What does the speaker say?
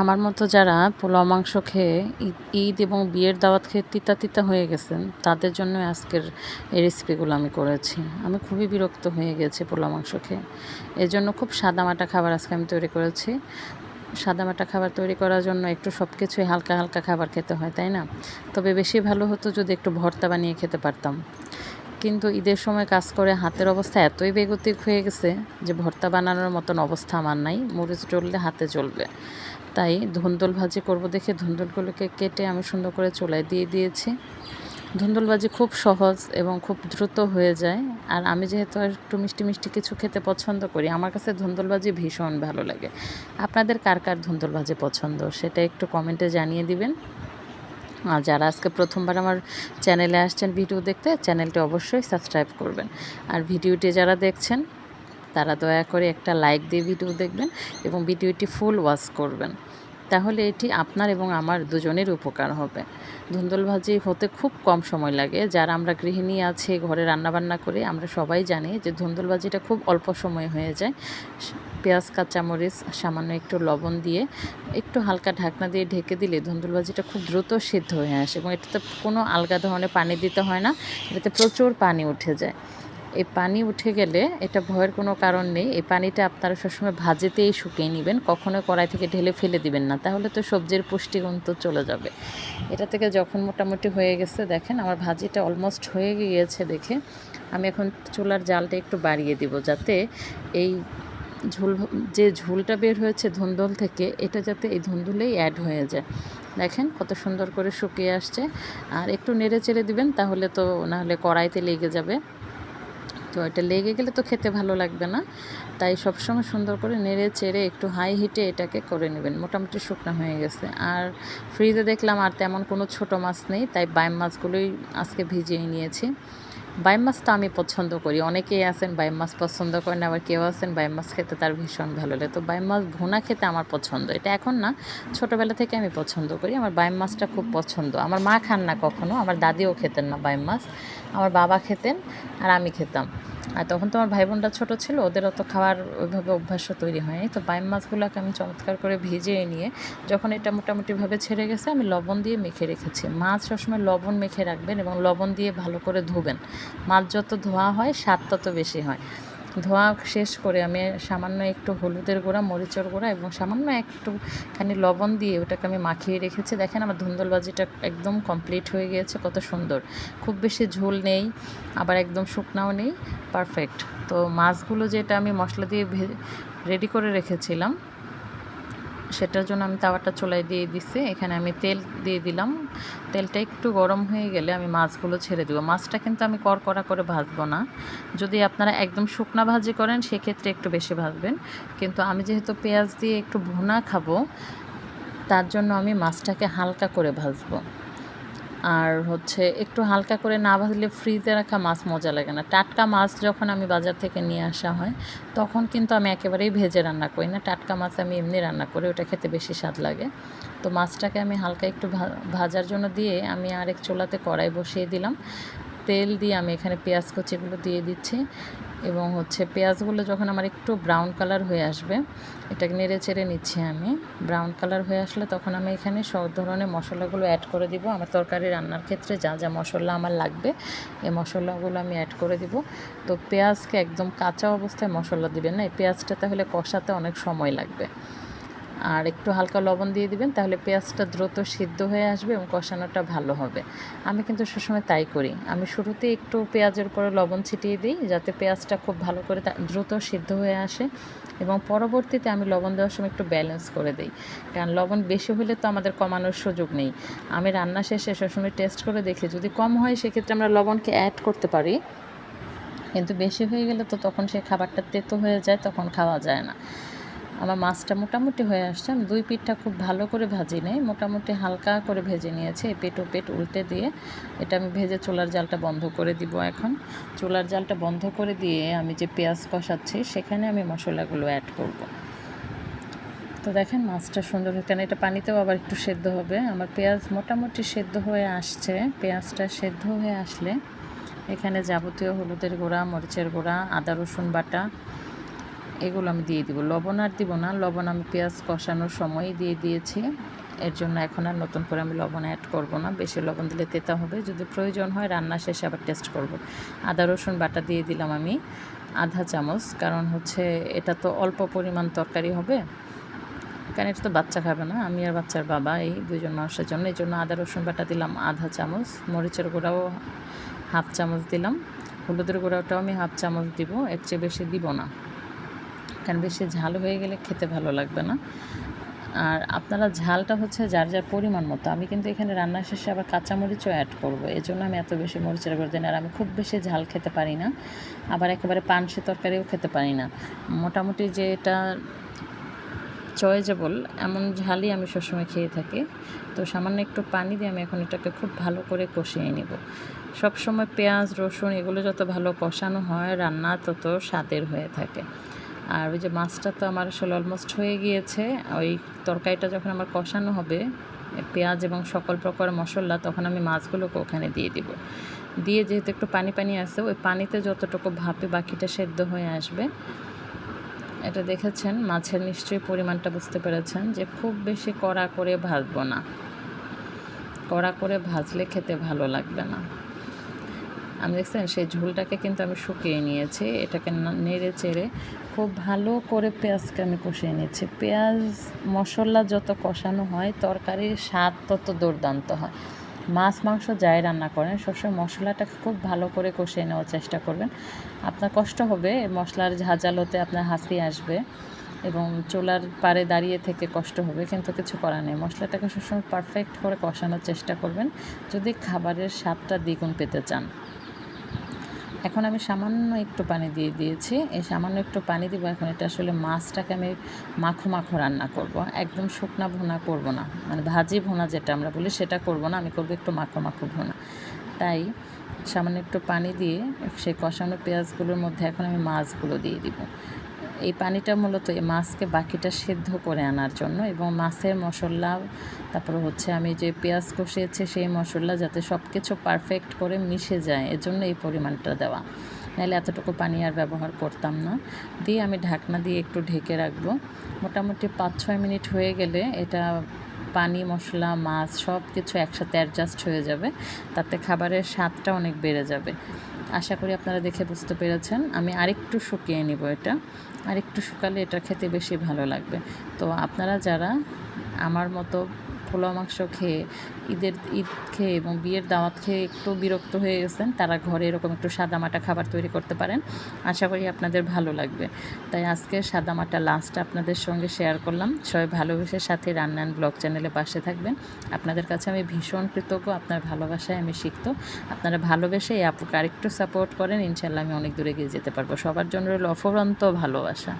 আমার মতো যারা পোলাও, মাংস খেয়ে ঈদ এবং বিয়ের দাওয়াত খেয়ে তিতা তিতা হয়ে গেছেন, তাদের জন্য আজকের এই রেসিপিগুলো আমি করেছি। আমি খুবই বিরক্ত হয়ে গেছি পোলাও, মাংস খেয়ে। এর জন্য খুব সাদামাটা খাবার আজকে আমি তৈরি করেছি। সাদামাটা খাবার তৈরি করার জন্য একটু সব কিছুই হালকা হালকা খাবার খেতে হয়, তাই না? তবে বেশি ভালো হতো যদি একটু ভর্তা বানিয়ে খেতে পারতাম। কিন্তু ঈদের সময় কাজ করে হাতের অবস্থা এতই বেগতিক হয়ে গেছে যে ভর্তা বানানোর মতন অবস্থা আমার নাই। মরিচ টললে হাতে চলবে তাই ধুন্দুল ভাজি করব দেখে ধুন্দলগুলোকে কেটে আমি সুন্দর করে চুলায় দিয়ে দিয়েছি। ধুন্দুল ভাজি খুব সহজ এবং খুব দ্রুত হয়ে যায়। আর আমি যেহেতু একটু মিষ্টি মিষ্টি কিছু খেতে পছন্দ করি, আমার কাছে ধুন্দুল ভাজি ভীষণ ভালো লাগে। আপনাদের কার কার ধুন্দুল ভাজি পছন্দ সেটা একটু কমেন্টে জানিয়ে দিবেন। আর যারা আজকে প্রথমবার আমার চ্যানেলে আসছেন ভিডিও দেখতে, চ্যানেলটি অবশ্যই সাবস্ক্রাইব করবেন। আর ভিডিওটি যারা দেখছেন, তারা দয়া করে একটা লাইক দিয়ে ভিডিও দেখবেন এবং ভিডিওটি ফুল ওয়াচ করবেন। তাহলে এটি আপনার এবং আমার দুজনের উপকার হবে। ধুন্দুল ভাজি হতে খুব কম সময় লাগে। যারা আমরা গৃহিণী আছে, ঘরে রান্নাবান্না করে, আমরা সবাই জানি যে ধুন্দুল ভাজিটা খুব অল্প সময় হয়ে যায়। পেঁয়াজ, কাঁচামরিচ, সামান্য একটু লবণ দিয়ে একটু হালকা ঢাকনা দিয়ে ঢেকে দিলে ধুন্দুল ভাজিটা খুব দ্রুত সিদ্ধ হয়ে আসে এবং এটাতে কোনো আলগা ধরনের পানি দিতে হয় না। এটাতে প্রচুর পানি উঠে যায়। এই পানি উঠে গেলে এটা ভয়ের কোনো কারণ নেই। এই পানিটা আপনারা সবসময় ভাজেতেই শুকিয়ে নেবেন, কখনো কড়াই থেকে ঢেলে ফেলে দিবেন না। তাহলে তো সবজির পুষ্টিগুণ তো চলে যাবে। এটা থেকে যখন মোটামুটি হয়ে গেছে, দেখেন আমার ভাজিটা অলমোস্ট হয়ে গিয়েছে দেখে, আমি এখন চুলার জালটা একটু বাড়িয়ে দিব যাতে এই ঝোল, যে ঝোলটা বের হয়েছে ধুন্দুল থেকে, এটা যাতে এই ধুন্দুলেই অ্যাড হয়ে যায়। দেখেন কত সুন্দর করে শুকিয়ে আসছে। আর একটু নেড়ে চেড়ে দিবেন, তাহলে তো নাহলে কড়াইতে লেগে যাবে। তো এটা লেগে গেলে তো খেতে ভালো লাগবে না। তাই সবসময় সুন্দর করে নেড়ে চেড়ে একটু হাই হিটে এটাকে করে নেবেন। মোটামুটি শুকনো হয়ে গেছে। আর ফ্রিজে দেখলাম আর তেমন কোনো ছোট মাছ নেই। তাই বাইম মাছগুলোই আজকে ভিজিয়ে নিয়েছি। বাইম আমি পছন্দ করি। অনেকেই আছেন বাইম মাছ পছন্দ করেন, আবার কেউ আছেন বাইম মাছ খেতে তার ভীষণ ভালো লাগে। তো বাইম মাছ ভুনা খেতে আমার পছন্দ। এটা এখন না, ছোটোবেলা থেকে আমি পছন্দ করি। আমার বাইম মাছটা খুব পছন্দ। আমার মা খান না কখনো, আমার দাদিও খেতেন না বাইম মাছ আমার বাবা খেতেন আর আমি খেতাম। আর তখন তো আমার ভাই বোনরা ছোটো ছিল, ওদের অত খাওয়ার ওইভাবে অভ্যাসও তৈরি হয়নি। তো বাইম মাছগুলোকে আমি চমৎকার করে ভেজে নিয়ে যখন এটা মোটামুটিভাবে ছেড়ে গেছে, আমি লবণ দিয়ে মেখে রেখেছি। মাছ সবসময় লবণ মেখে রাখবেন এবং লবণ দিয়ে ভালো করে ধোবেন। মাছ যত ধোয়া হয়, স্বাদ তত বেশি হয়। ধোয়া শেষ করে আমি সামান্য একটু হলুদের গুঁড়া, মরিচের গুঁড়া এবং সামান্য একটুখানি লবণ দিয়ে ওটাকে আমি মাখিয়ে রেখেছি। দেখেন আমার ধুন্দলবাজিটা একদম কমপ্লিট হয়ে গিয়েছে, কত সুন্দর। খুব বেশি ঝোল নেই, আবার একদম শুকনাও নেই পারফেক্ট তো মাছগুলো যেটা আমি মশলা দিয়ে রেডি করে রেখেছিলাম সেটার জন্য আমি তাওয়াটা চুলায় দিয়ে দিছি। এখানে আমি তেল দিয়ে দিলাম। তেলটা একটু গরম হয়ে গেলে আমি মাছগুলো ছেড়ে দেবো। মাছটা কিন্তু আমি করকড়া করে ভাজবো না। যদি আপনারা একদম শুকনা ভাজি করেন, সেক্ষেত্রে একটু বেশি ভাজবেন। কিন্তু আমি যেহেতু পেঁয়াজ দিয়ে একটু ভুনা খাব, তার জন্য আমি মাছটাকে হালকা করে ভাজবো। আর হচ্ছে একটু হালকা করে না ভাজলে ফ্রিজে রাখা মাছ মজা লাগে না। টাটকা মাছ যখন আমি বাজার থেকে নিয়ে আসা হয়, তখন কিন্তু আমি একেবারেই ভেজে রান্না করি না। টাটকা মাছ আমি এমনি রান্না করি, ওটা খেতে বেশি স্বাদ লাগে। তো মাছটাকে আমি হালকা একটু ভাজার জন্য দিয়ে আমি আরেক চোলাতে কড়াই বসিয়ে দিলাম। তেল দিয়ে আমি এখানে পেঁয়াজ কচিগুলো দিয়ে দিচ্ছি। এবং হচ্ছে পেঁয়াজগুলো যখন আমার একটু ব্রাউন কালার হয়ে আসবে, এটাকে নেড়ে চেড়ে নিচ্ছি আমি। ব্রাউন কালার হয়ে আসলে তখন আমি এখানে সব ধরনের মশলাগুলো অ্যাড করে দিব। আমার তরকারি রান্নার ক্ষেত্রে যা যা মশলা আমার লাগবে, এই মশলাগুলো আমি অ্যাড করে দিব। তো পেঁয়াজকে একদম কাঁচা অবস্থায় মশলা দিবেন না। এই পেঁয়াজটা তাহলে কষাতে অনেক সময় লাগবে। আর একটু হালকা লবণ দিয়ে দিবেন, তাহলে পেঁয়াজটা দ্রুত সিদ্ধ হয়ে আসবে এবং কষানোটা ভালো হবে। আমি কিন্তু সবসময় তাই করি। আমি শুরুতে একটু পেঁয়াজের উপরে লবণ ছিটিয়ে দিই, যাতে পেঁয়াজটা খুব ভালো করে দ্রুত সিদ্ধ হয়ে আসে এবং পরবর্তীতে আমি লবণ দেওয়ার সময় একটু ব্যালেন্স করে দিই। কারণ লবণ বেশি হলে তো আমাদের কমানোর সুযোগ নেই। আমি রান্না শেষে সবসময় টেস্ট করে দেখি, যদি কম হয় সেক্ষেত্রে আমরা লবণকে অ্যাড করতে পারি। কিন্তু বেশি হয়ে গেলে তো তখন সে খাবারটা তেতো হয়ে যায়, তখন খাওয়া যায় না। আমার মাছটা মোটামুটি হয়ে আসছে। আমি দুই পিঠটা খুব ভালো করে ভাজি নেই। মোটামুটি হালকা করে ভেজে নিয়েছি। পেট ও পেট উল্টে দিয়ে এটা আমি ভেজে চুলার জালটা বন্ধ করে দিব এখন। চুলার জালটা বন্ধ করে দিয়ে আমি যে পেঁয়াজ কষাচ্ছি, সেখানে আমি মশলাগুলো অ্যাড করব। তো দেখেন মাছটা সুন্দর কেন এটা পানিতেও আবার একটু সেদ্ধ হবে। আমার পেঁয়াজ মোটামুটি সেদ্ধ হয়ে আসছে। পেঁয়াজটা সেদ্ধ হয়ে আসলে এখানে যাবতীয় হলুদের গুঁড়া, মরিচের গুঁড়া, আদা রসুন বাটা এগুলো আমি দিয়ে দিব। লবণ আর দিব না। লবণ আমি পেঁয়াজ কষানোর সময় দিয়ে দিয়েছি। এর জন্য এখন আর নতুন করে আমি লবণ অ্যাড করব না। বেশি লবণ দিলে তেতা হবে। যদি প্রয়োজন হয় রান্না শেষে আবার টেস্ট করব। আদা, রসুন বাটা দিয়ে দিলাম আমি আধা চামচ। কারণ হচ্ছে এটা তো অল্প পরিমাণ তরকারি হবে। কারণ এটা তো বাচ্চা খাবে না। আমি আর বাচ্চার বাবা এই দুজন মানুষের জন্য। এই জন্য আদা, রসুন বাটা দিলাম আধা চামচ। মরিচের গুঁড়াও হাফ চামচ দিলাম। হলুদের গুঁড়াটাও আমি হাফ চামচ দিব। এর চেয়ে বেশি দিব না। কারণ বেশি ঝাল হয়ে গেলে খেতে ভালো লাগবে না। আর আপনারা ঝালটা হচ্ছে যার যার পরিমাণ মতো। আমি কিন্তু এখানে রান্না শেষে আবার কাঁচামরিচও অ্যাড করব। এই জন্য আমি এত বেশি মরিচের করে দিই না আর আমি খুব বেশি ঝাল খেতে পারি না। আবার একেবারে পানসি তরকারিও খেতে পারি না। মোটামুটি যে এটা চয়েজেবল এমন ঝালই আমি সবসময় খেয়ে থাকি। তো সামান্য একটু পানি দিয়ে আমি এখন এটাকে খুব ভালো করে কষিয়ে নেব। সবসময় পেঁয়াজ, রসুন এগুলো যত ভালো কষানো হয়, রান্না তত স্বাদের হয়ে থাকে। আর ওই যে মাছটা তো আমার আসলে অলমোস্ট হয়ে গিয়েছে। ওই তরকারিটা যখন আমার কষানো হবে, পেঁয়াজ এবং সকল প্রকার মশলা, তখন আমি মাছগুলোকে ওখানে দিয়ে দিব। দিয়ে যেহেতু একটু পানি পানি আছে, ওই পানিতে যতটুকু ভাপে বাকিটা সেদ্ধ হয়ে আসবে, এটা দেখেছেন? মাছের নিশ্চয়ই পরিমাণটা বুঝতে পেরেছেন যে খুব বেশি কড়া করে ভাজবো না। কড়া করে ভাজলে খেতে ভালো লাগবে না। আমি দেখছেন, সেই ঝোলটাকে কিন্তু আমি শুকিয়ে নিয়েছি। এটাকে নেড়ে চেড়ে খুব ভালো করে পেঁয়াজকে আমি কষিয়ে নিয়েছি পেঁয়াজ, মশলা যত কষানো হয়, তরকারির স্বাদ তত দুর্দান্ত হয়। মাছ, মাংস যাই রান্না করেন, সবসময় মশলাটাকে খুব ভালো করে কষিয়ে নেওয়ার চেষ্টা করবেন। আপনার কষ্ট হবে, মশলার ঝাঁঝালোতে আপনার হাসি আসবে এবং চোলার পারে দাঁড়িয়ে থেকে কষ্ট হবে, কিন্তু কিছু করার নেই। মশলাটাকে সবসময় পারফেক্ট করে কষানোর চেষ্টা করবেন। যদি খাবারের স্বাদটা দ্বিগুণ পেতে চান। এখন আমি সামান্য একটু পানি দিয়ে দিয়েছি। এই সামান্য একটু পানি দিব এখন। এটা আসলে মাছটাকে আমি মাখো মাখো রান্না করব। একদম শুকনা ভুনা করব না। মানে ভাজি ভুনা যেটা আমরা বলি সেটা করব না। আমি করব একটু মাখো মাখো ভুনা। তাই সামান্য একটু পানি দিয়ে সেই কষানো পেঁয়াজগুলোর মধ্যে এখন আমি মাছগুলো দিয়ে দিব। এই পানিটা মূলত এই মাছকে বাকিটা সেদ্ধ করে আনার জন্য এবং মাছের মশলা, তারপরে হচ্ছে আমি যে পেঁয়াজ কষিয়েছি সেই মশলা যাতে সব কিছু পারফেক্ট করে মিশে যায়, এজন্য এই পরিমাণটা দেওয়া। নাহলে এতটুকু পানি আর ব্যবহার করতাম না। দিয়ে আমি ঢাকনা দিয়ে একটু ঢেকে রাখব। মোটামুটি পাঁচ ছয় মিনিট হয়ে গেলে এটা পানি, মশলা, মাছ সব কিছু একসাথে অ্যাডজাস্ট হয়ে যাবে। তাতে খাবারের স্বাদটা অনেক বেড়ে যাবে। আশা করি আপনারা দেখে বুঝতে পেরেছেন। আমি আরেকটু শুকিয়ে নিব এটা। আরেকটু শুকালে এটা খেতে বেশি ভালো লাগবে। তো আপনারা যারা আমার মতো পোলাও মাংস খেয়ে, ঈদের ঈদ খেয়ে এবং বিয়ের দাওয়াত খেয়ে একটু বিরক্ত হয়ে গেছেন, তারা ঘরে এরকম একটু সাদামাটা খাবার তৈরি করতে পারেন। আশা করি আপনাদের ভালো লাগবে। তাই আজকে সাদামাটা লাঞ্চটা আপনাদের সঙ্গে শেয়ার করলাম। সবাই ভালোবেসে সাথে রান্নান ব্লগ চ্যানেলে পাশে থাকবেন। আপনাদের কাছে আমি ভীষণ কৃতজ্ঞ, আপনার ভালোবাসায় আমি শিখত আপনারা ভালোবেসে এই আপুকে আরেকটু সাপোর্ট করেন ইনশাল্লাহ আমি অনেক দূরে গিয়ে যেতে পারব। সবার জন্য রইল অফুরন্ত ভালোবাসা।